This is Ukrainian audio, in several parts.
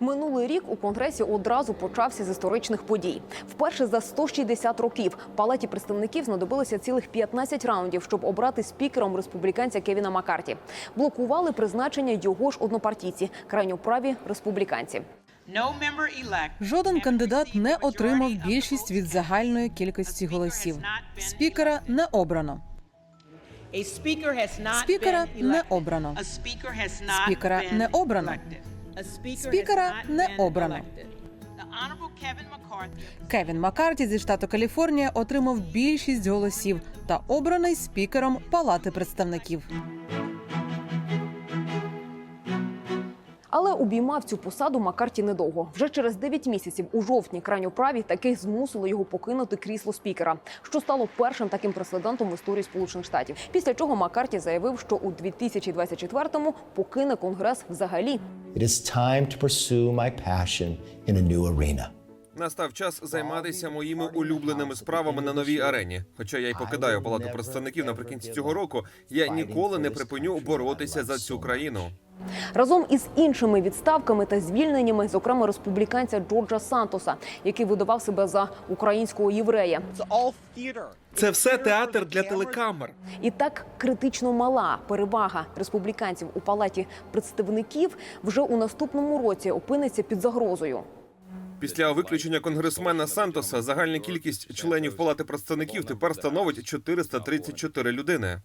Минулий рік у конгресі одразу почався з історичних подій. Вперше за 160 років палаті представників знадобилося цілих 15 раундів, щоб обрати спікером республіканця Кевіна Маккарті. Блокували призначення його ж однопартійці, крайньоправі республіканці. Жоден кандидат не отримав більшість від загальної кількості голосів. Спікера не обрано. Спікера не обрано. Спікера не обрано. Спікера не обрано. Кевін Маккарті зі штату Каліфорнія отримав більшість голосів та обраний спікером Палати представників. Але обіймав цю посаду Маккарті недовго. Вже через 9 місяців у жовтні крайньоправі таки змусило його покинути крісло спікера, що стало першим таким прецедентом в історії Сполучених Штатів. Після чого Маккарті заявив, що у 2024-му покине конгрес взагалі. It is time to pursue my passion in a new arena. Настав час займатися моїми улюбленими справами на новій арені. Хоча я й покидаю палату представників наприкінці цього року, я ніколи не припиню боротися за цю країну. Разом із іншими відставками та звільненнями, зокрема республіканця Джорджа Сантоса, який видавав себе за українського єврея, Це все театр для телекамер. І так критично мала перевага республіканців у палаті представників вже у наступному році опиниться під загрозою. Після виключення конгресмена Сантоса загальна кількість членів палати представників тепер становить 434 людини.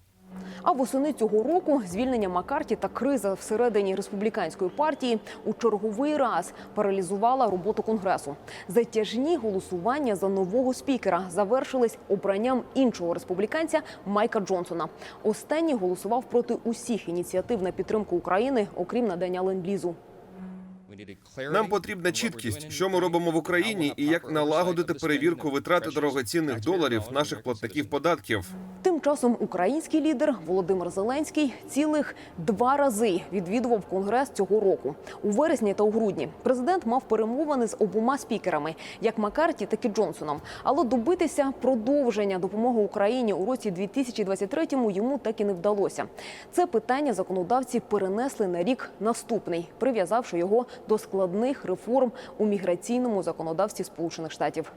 А восени цього року звільнення Маккарті та криза всередині республіканської партії у черговий раз паралізувала роботу конгресу. Затяжні голосування за нового спікера завершились обранням іншого республіканця Майка Джонсона. Останній голосував проти усіх ініціатив на підтримку України, окрім надання ленд-лізу. Нам потрібна чіткість, що ми робимо в Україні, і як налагодити перевірку витрати дорогоцінних доларів наших платників податків. Часом український лідер Володимир Зеленський цілих два рази відвідував конгрес цього року у вересні та у грудні. Президент мав перемовини з обома спікерами, як Маккарті, так і Джонсоном. Але добитися продовження допомоги Україні у році 2023-му йому так і не вдалося. Це питання законодавці перенесли на рік наступний, прив'язавши його до складних реформ у міграційному законодавстві Сполучених Штатів.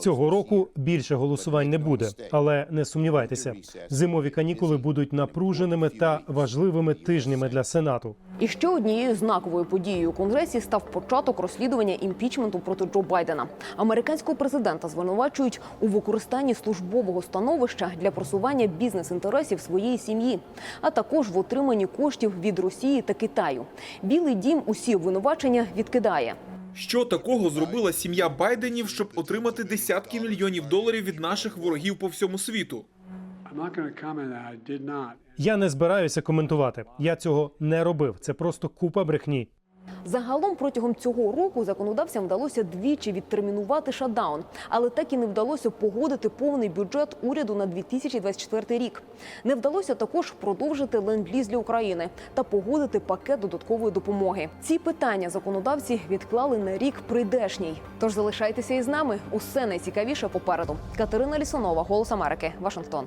Цього року більше голосувань не буде, але не сумнівайтеся, зимові канікули будуть напруженими та важливими тижнями для сенату. І ще однією знаковою подією у конгресі став початок розслідування імпічменту проти Джо Байдена. Американського президента звинувачують у використанні службового становища для просування бізнес-інтересів своєї сім'ї, а також в отриманні коштів від Росії та Китаю. Білий дім усі обвинувачення відкидає. Що такого зробила сім'я Байденів, щоб отримати десятки мільйонів доларів від наших ворогів по всьому світу? Я не збираюся коментувати. Я цього не робив. Це просто купа брехні. Загалом протягом цього року законодавцям вдалося двічі відтермінувати шатдаун, але так і не вдалося погодити повний бюджет уряду на 2024 рік. Не вдалося також продовжити ленд-ліз для України та погодити пакет додаткової допомоги. Ці питання законодавці відклали на рік прийдешній. Тож залишайтеся із нами. Усе найцікавіше попереду. Катерина Лісунова, Голос Америки, Вашингтон.